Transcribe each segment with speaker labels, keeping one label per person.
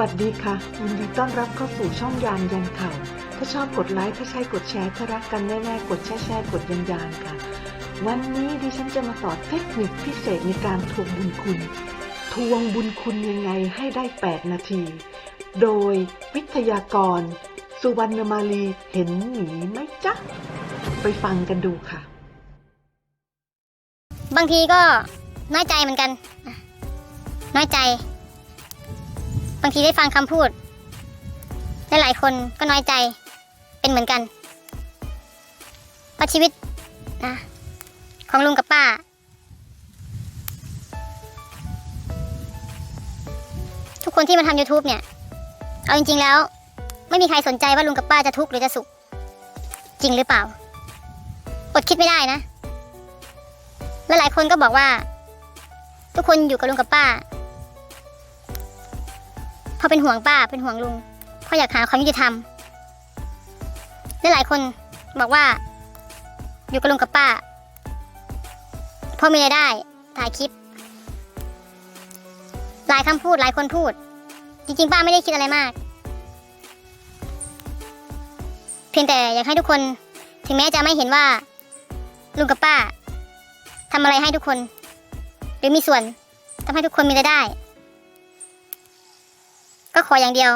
Speaker 1: วัสดีค่ะยินดีต้อนรับเข้าสู่ช่องยานยันข่าว ถ้าชอบกดไลค์ ถ้าใช่กดแชร์ ถ้ารักกันแน่ๆ กดแชร์แชร์กดยันยานค่ะ วันนี้ดิฉันจะมาสอนเทคนิคพิเศษในการทวงบุญคุณ ทวงบุญคุณยังไงให้ได้ 8 นาที โดยวิทยากร สุวรรณมาลีเห็นหมีไหมจ๊ะ ไปฟังกันดูค่ะ
Speaker 2: บางทีก็น้อยใจเหมือนกัน น้อยใจ บางทีได้ฟังคำพูดหลายคนก็น้อยใจเป็นเหมือนกันเพราะชีวิตนะของลุงกับป้า ทุกคนที่มาทำ YouTube เนี่ย เอาจริง ๆ แล้ว ไม่มีใครสนใจว่าลุงกับป้าจะทุกข์หรือจะสุข จริงหรือเปล่า อดคิดไม่ได้นะ และหลายคนก็บอกว่า ทุกคนอยู่กับลุงกับป้า พราะเป็นห่วงป้าเป็นห่วงลุงเพราะอยากหาความยุติธรรมและหลายคนบอกว่า อยู่กับลุงกับป้าพราะมีรายได้ถ่ายคลิป หลายคำพูดหลายคนพูด จริงๆ ป้าไม่ได้คิดอะไรมาก เพียงแต่อยากให้ทุกคนถึงแม้จะไม่เห็นว่า ลุงกับป้าทำอะไรให้ทุกคน หรือมีส่วนทำให้ทุกคนมีรายได้ ก็ขออย่างเดียว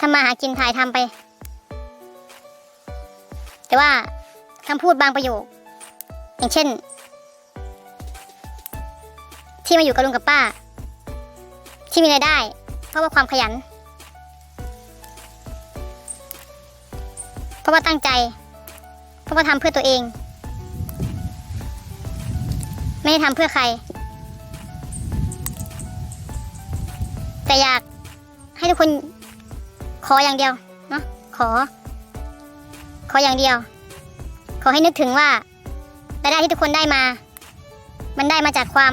Speaker 2: ทำมาหากินถ่ายทำไป แต่ว่าคำพูดบางประโยค อย่างเช่น ที่มาอยู่กับลุงกับป้า ที่มีรายได้ เพราะว่าความขยัน เพราะว่าตั้งใจ เพราะว่าทำเพื่อตัวเอง ไม่ได้ทำเพื่อใคร แต่อยาก ให้ทุกคนขออย่างเดียวเนาะขอ ขออย่างเดียว ขอให้นึกถึงว่ารายได้ที่ทุกคนได้มา มันได้มาจากความ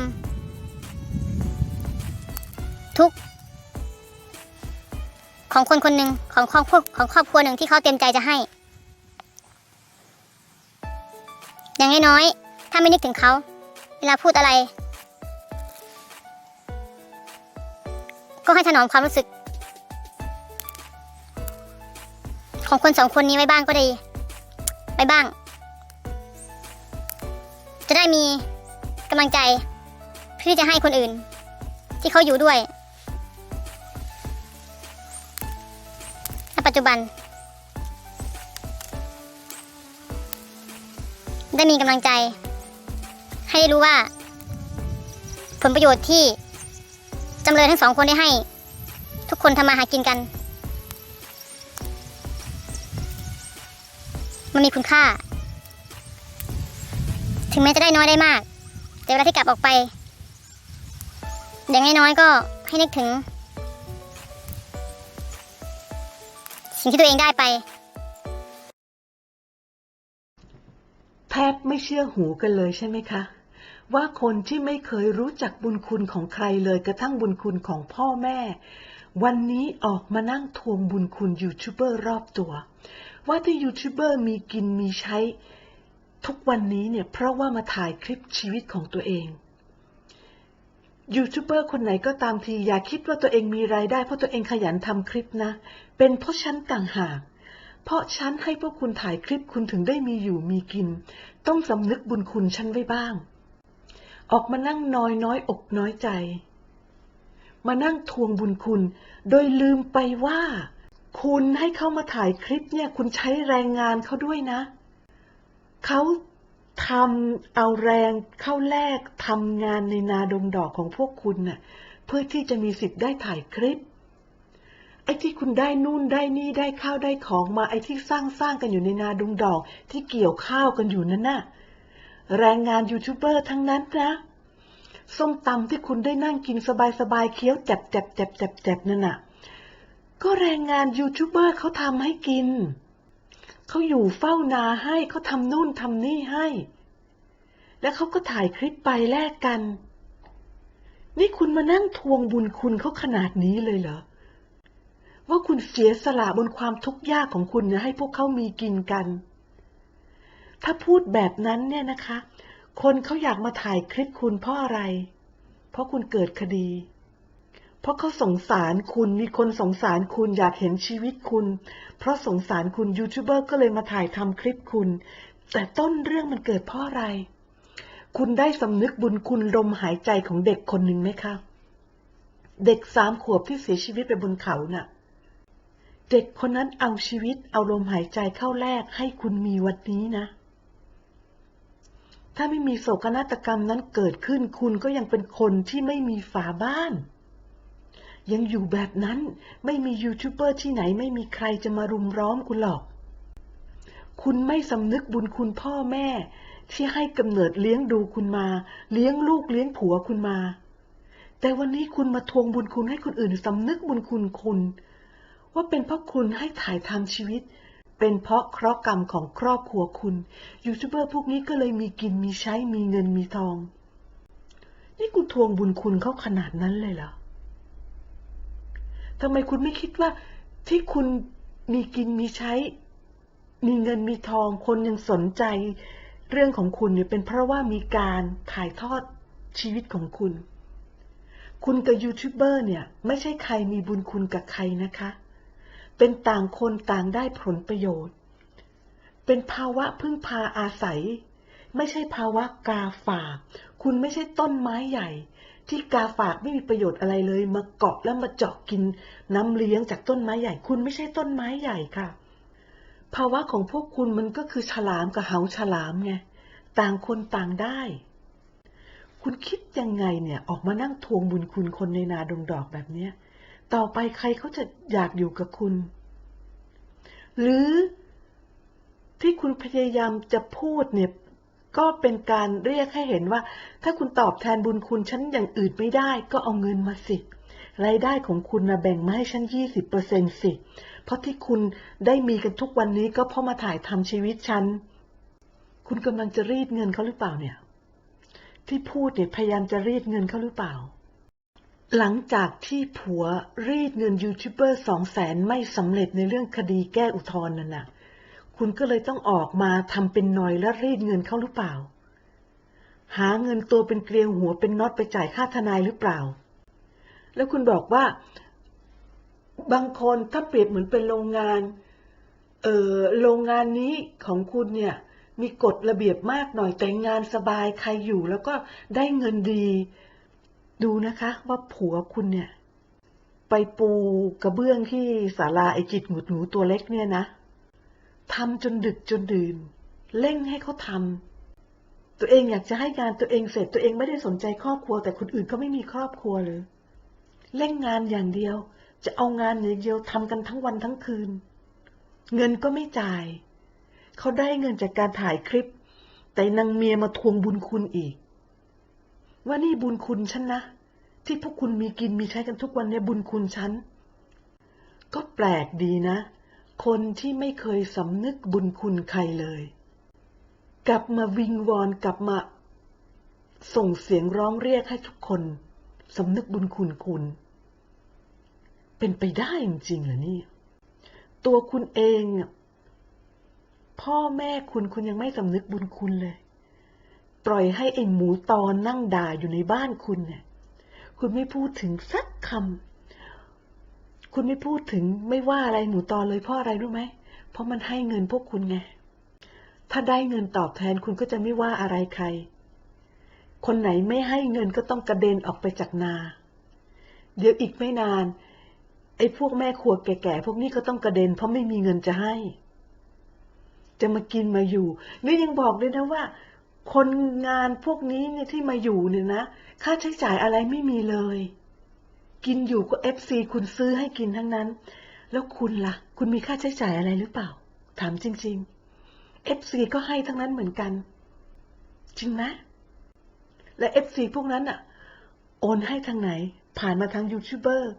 Speaker 2: ทุกข์ของคนคนหนึ่งของครอบครัวของครอบครัวหนึ่งที่เขาเต็มใจจะให้ อย่างน้อยๆถ้าไม่นึกถึงเขา เวลาพูดอะไร ก็ให้ถนอมความรู้สึก ของคนสองคนนี้ไว้บ้างก็ดีไปบ้าง จะได้มีกำลังใจเพื่อที่จะให้คนอื่น ที่เขาอยู่ด้วยณปัจจุบัน ได้มีกำลังใจ ให้รู้ว่า ผลประโยชน์ที่จำเลยทั้งสองคนได้ให้ ทุกคนทำมาหากินกัน มันมีคุณค่า ถึงแม้จะได้น้อยได้มาก แต่เวลาที่กลับออกไป อย่างน้อยๆก็ให้นึกถึง สิ่งที่ตัวเองได้ไป
Speaker 1: แทบไม่เชื่อหูกันเลยใช่ไหมคะ ว่าคนที่ไม่เคยรู้จักบุญคุณของใครเลยกระทั่งบุญคุณของพ่อแม่ วันนี้ออกมานั่งทวงบุญคุณยูทูบเบอร์รอบตัว ว่าที่ยูทูบเบอร์มีกินมีใช้ ทุกวันนี้เนี่ยเพราะว่ามาถ่ายคลิปชีวิตของตัวเองยูทูบเบอร์คนไหนก็ตามทีอย่าคิดว่าตัวเองมีรายได้เพราะตัวเองขยันทำคลิปนะ เป็นเพราะฉันต่างหาก เพราะฉันให้พวกคุณถ่ายคลิปคุณถึงได้มีอยู่มีกิน ต้องสำนึกบุญคุณฉันไว้บ้าง ออกมานั่งน้อยน้อยอกน้อยใจ มานั่งทวงบุญคุณ โดยลืมไปว่า คุณให้เขามาถ่ายคลิปเนี่ย คุณใช้แรงงานเขาด้วยนะ เขาทำเอาแรงเข้าแลกทำงานในนาดงดอกของพวกคุณน่ะ เพื่อที่จะมีสิทธิ์ได้ถ่ายคลิป ไอ้ที่คุณได้นู่นได้นี่ได้ข้าวได้ของมาไอ้ที่สร้างสร้างกันอยู่ในนาดงดอก ที่เกี่ยวข้าวกันอยู่นั่นน่ะแรงงานยูทูบเบอร์ทั้งนั้นนะส้มตำที่คุณได้นั่งกินสบายๆเคี้ยวจับจับจับจับจับนั่นน่ะ ก็แรงงานยูทูบเบอร์เขาทำให้กิน เขาอยู่เฝ้านาให้เขาทำนู่นทำนี่ให้ แล้วเขาก็ถ่ายคลิปไปแลกกัน นี่คุณมานั่งทวงบุญคุณเขาขนาดนี้เลยเหรอ ว่าคุณเสียสละบนความทุกข์ยากของคุณนะให้พวกเขามีกินกัน ถ้าพูดแบบนั้นเนี่ยนะคะ คนเขาอยากมาถ่ายคลิปคุณเพราะอะไร เพราะคุณเกิดคดี เพราะเขาสงสารคุณมีคนสงสารคุณอยากเห็นชีวิตคุณ เพราะสงสารคุณยูทูบเบอร์ก็เลยมาถ่ายทำคลิปคุณ แต่ต้นเรื่องมันเกิดเพราะอะไร คุณได้สำนึกบุญคุณลมหายใจของเด็กคนหนึ่งไหมคะ เด็กสามขวบที่เสียชีวิตไปบนเขาน่ะ เด็กคนนั้นเอาชีวิตเอาลมหายใจเข้าแลกให้คุณมีวันนี้นะถ้าไม่มีโศกนาฏกรรมนั้นเกิดขึ้น คุณก็ยังเป็นคนที่ไม่มีฝาบ้าน ยังอยู่แบบนั้น ไม่มียูทูบเบอร์ที่ไหนไม่มีใครจะมารุมร้อมคุณหรอก คุณไม่สำนึกบุญคุณพ่อแม่ ที่ให้กำเนิดเลี้ยงดูคุณมา เลี้ยงลูกเลี้ยงผัวคุณมา แต่วันนี้คุณมาทวงบุญคุณให้คนอื่นสำนึกบุญคุณคุณ ว่าเป็นเพราะคุณให้ถ่ายทำชีวิต เป็นเพราะเคราะห์กรรมของครอบครัวคุณ ยูทูบเบอร์พวกนี้ก็เลยมีกินมีใช้มีเงินมีทอง นี่คุณทวงบุญคุณเขาขนาดนั้นเลยเหรอ ทำไมคุณไม่คิดว่าที่คุณมีกินมีใช้ มีเงินมีทองคนยังสนใจ เรื่องของคุณเนี่ยเป็นเพราะว่ามีการถ่ายทอดชีวิตของคุณ คุณกับยูทูบเบอร์เนี่ย ไม่ใช่ใครมีบุญคุณกับใครนะคะ เป็นต่างคนต่างได้ผลประโยชน์ เป็นภาวะพึ่งพาอาศัย ไม่ใช่ภาวะกาฝาก คุณไม่ใช่ต้นไม้ใหญ่ ที่กาฝากไม่มีประโยชน์อะไรเลย มาเกาะแล้วมาเจาะกินน้ำเลี้ยงจากต้นไม้ใหญ่ คุณไม่ใช่ต้นไม้ใหญ่ค่ะ ภาวะของพวกคุณมันก็คือฉลามกับเหาฉลามไง ต่างคนต่างได้ คุณคิดยังไงเนี่ยออกมานั่งทวงบุญคุณคนในนาดงดอกแบบเนี้ย ต่อไปใครเขาจะอยากอยู่กับคุณ หรือที่คุณพยายามจะพูดเนี่ย ก็เป็นการเรียกให้เห็นว่า ถ้าคุณตอบแทนบุญคุณฉันอย่างอื่นไม่ได้ ก็เอาเงินมาสิรายได้ของคุณนะแบ่งมาให้ฉันยี่สิบเปอร์เซ็นสิ เพราะที่คุณได้มีกันทุกวันนี้ก็เพราะมาถ่ายทำชีวิตฉัน คุณกำลังจะรีดเงินเขาหรือเปล่าเนี่ย ที่พูดเนี่ยพยายามจะรีดเงินเขาหรือเปล่า หลังจากที่ผัวรีดเงินยูทูบเบอร์สองแสนไม่สำเร็จในเรื่องคดีแก้อุทธรณ์นั่นน่ะ คุณก็เลยต้องออกมาทำเป็นหน่อยและรีดเงินเขาหรือเปล่า หาเงินตัวเป็นเกลียวหัวเป็นน็อตไปจ่ายค่าทนายหรือเปล่า แล้วคุณบอกว่า บางคนถ้าเปรียบเหมือนเป็นโรงงาน เออโรงงานนี้ของคุณเนี่ย มีกฎระเบียบมากหน่อยแต่งานสบายใครอยู่แล้วก็ได้เงินดี ดูนะคะว่าผัวคุณเนี่ย ไปปูกระเบื้องที่ศาลาไอจิตหงุดหนูตัวเล็กเนี่ยนะ ทำจนดึกจนดื่น เร่งให้เขาทำตัวเองอยากจะให้งานตัวเองเสร็จตัวเองไม่ได้สนใจครอบครัว แต่คนอื่นก็ไม่มีครอบครัวเลยเร่งงานอย่างเดียว จะเอางานอย่างเดียวทำกันทั้งวันทั้งคืน เงินก็ไม่จ่าย เขาได้เงินจากการถ่ายคลิป แต่นางเมียมาทวงบุญคุณอีก ว่านี่บุญคุณฉันนะ ที่พวกคุณมีกินมีใช้กันทุกวันเนี่ยบุญคุณฉันก็แปลกดีนะ คนที่ไม่เคยสำนึกบุญคุณใครเลย กลับมาวิงวอนกลับมา ส่งเสียงร้องเรียกให้ทุกคนสำนึกบุญคุณคุณ เป็นไปได้จริงๆเหรอนี่ตัวคุณเองพ่อแม่คุณคุณยังไม่สำนึกบุญคุณเลย ปล่อยให้ไอ้หมูตอนนั่งด่าอยู่ในบ้านคุณเนี่ย คุณไม่พูดถึงสักคำ คุณไม่พูดถึงไม่ว่าอะไรหนูตอนเลยเพราะอะไรรู้ไหม เพราะมันให้เงินพวกคุณไง ถ้าได้เงินตอบแทนคุณก็จะไม่ว่าอะไรใคร คนไหนไม่ให้เงินก็ต้องกระเด็นออกไปจากนา เดี๋ยวอีกไม่นาน ไอ้พวกแม่ครัวแก่ๆพวกนี้ก็ต้องกระเด็น เพราะไม่มีเงินจะให้ จะมากินมาอยู่นี่ยังบอกเลยนะว่า คนงานพวกนี้เนี่ยที่มาอยู่เนี่ยนะ ค่าใช้จ่ายอะไรไม่มีเลย กินอยู่ก็เอฟซีคุณซื้อให้กินทั้งนั้น แล้วคุณล่ะ คุณมีค่าใช้จ่ายอะไรหรือเปล่า ถามจริงๆเอฟซีก็ให้ทั้งนั้นเหมือนกัน จริงไหมและเอฟซีพวกนั้นอะโอนให้ทางไหน ผ่านมาทางยูทูบเบอร์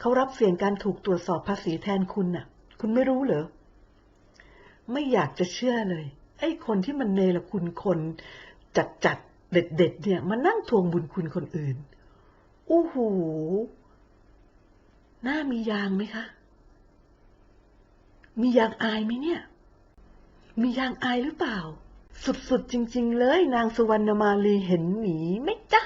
Speaker 1: เขารับเสี่ยงการถูกตรวจสอบภาษีแทนคุณน่ะ คุณไม่รู้เหรอ ไม่อยากจะเชื่อเลย ไอ้คนที่มันเนรคุณคนจัดจัดเด็ดเด็ดเนี่ย มานั่งทวงบุญคุณคนอื่นโอ้โห หน้ามียางไหมคะ มียางอายไหมเนี่ย มียางอายหรือเปล่า สุดๆจริง ๆ เลย นางสุวรรณมาลีเห็นหมีไหมจ๊ะ